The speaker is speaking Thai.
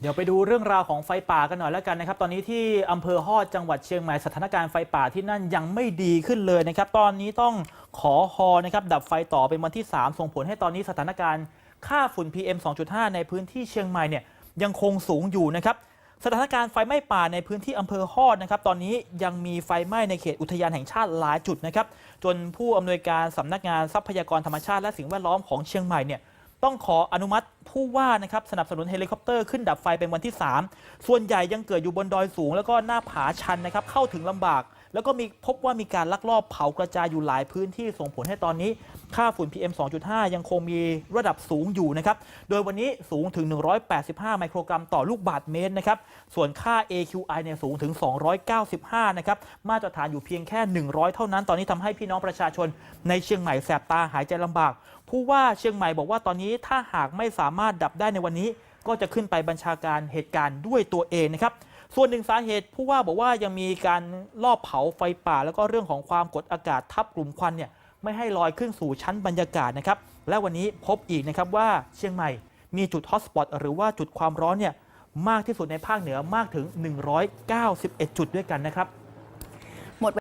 เดี๋ยวไปดูเรื่องราวของไฟป่ากันหน่อยแล้วกันนะครับ ตอนนี้ที่อำเภอฮอดจังหวัดเชียงใหม่สถานการณ์ไฟป่าที่นั่นยังไม่ดีขึ้นเลยนะครับ ตอนนี้ต้องขอฮอนะครับดับไฟต่อเป็นวันที่ 3 ส่งผลให้ตอนนี้สถานการณ์ค่าฝุ่น PM 2.5 ในพื้นที่เชียงใหม่เนี่ยยังคงสูงอยู่นะครับสถานการณ์ไฟไหม้ป่าในพื้นที่อำเภอฮอดนะครับ ตอนนี้ยังมีไฟไหม้ในเขตอุทยานแห่งชาติหลายจุดนะครับ จนผู้อำนวยการสำนักงานทรัพยากรธรรมชาติและสิ่งแวดล้อมของเชียงใหม่เนี่ย ต้องขออนุมัติผู้ว่านะครับสนับสนุนเฮลิคอปเตอร์ขึ้นดับไฟเป็นวันที่ 3 ส่วนใหญ่ยังเกิดอยู่บนดอยสูง แล้วก็หน้าผาชันนะครับเข้าถึงลำบาก แล้วก็มีพบว่ามีการลักลอบเผากระจายอยู่หลายพื้นที่ส่งผลให้ตอนนี้ ค่าฝุ่น PM 2.5 ยังคงมีระดับสูงอยู่นะครับโดยวันนี้สูงถึง 185 ไมโครกรัมต่อลูกบาศก์เมตรนะครับส่วนค่า AQI เนี่ยสูงถึง 295 นะครับมาตรฐานอยู่เพียงแค่ 100 เท่านั้น ตอนนี้ทำให้พี่น้องประชาชนในเชียงใหม่แสบตาหายใจลำบาก ผู้ว่าเชียงใหม่บอกว่าตอนนี้ถ้าหากไม่สามารถดับได้ในวันนี้ ก็จะขึ้นไปบัญชาการเหตุการณ์ด้วยตัวเองนะครับ ส่วนหนึ่งสาเหตุผู้ว่าบอกว่ายังมีการลอบเผาไฟป่า แล้วก็เรื่องของความกดอากาศทับกลุ่มควันเนี่ยไม่ให้ลอยขึ้นสู่ชั้นบรรยากาศนะครับ และวันนี้พบอีกนะครับว่าเชียงใหม่มีจุดฮอตสปอตหรือว่าจุดความร้อนเนี่ยมากที่สุดในภาคเหนือมากถึง 191 จุดด้วยกันนะครับ